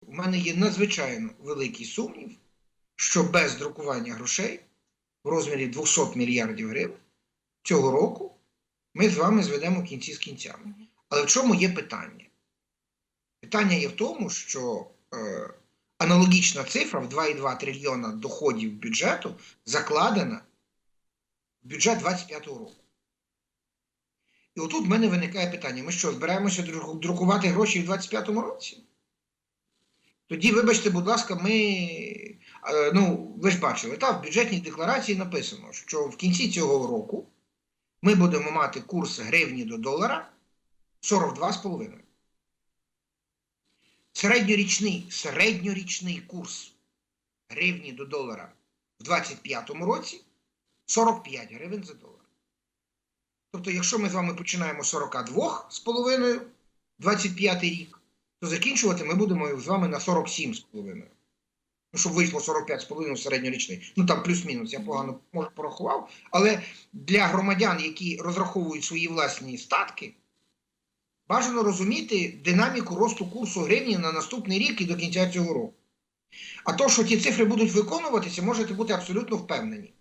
у мене є надзвичайно великий сумнів, що без друкування грошей в розмірі 200 мільярдів гривень цього року ми з вами зведемо кінці з кінцями. Але в чому є питання? Питання є в тому, що е, аналогічна цифра в 2,2 трильйона доходів бюджету закладена в бюджет 2025 року. І отут в мене виникає питання: ми що, збираємося друкувати гроші в 2025 році? Тоді, вибачте, будь ласка, ми. е, Ну, ви ж бачили, так, в бюджетній декларації написано, що в кінці цього року ми будемо мати курс гривні до долара 42,5. Середньорічний, середньорічний курс гривні до долара в 2025 році 45 гривень за долар. Тобто, якщо ми з вами починаємо з 42,5 25 рік, то закінчувати ми будемо з вами на 47,5. Ну, щоб вийшло 45,5 середньорічний. Ну там плюс-мінус, я погано може порахував. Але для громадян, які розраховують свої власні статки, бажано розуміти динаміку росту курсу гривні на наступний рік і до кінця цього року. А то, що ті цифри будуть виконуватися, можете бути абсолютно впевнені.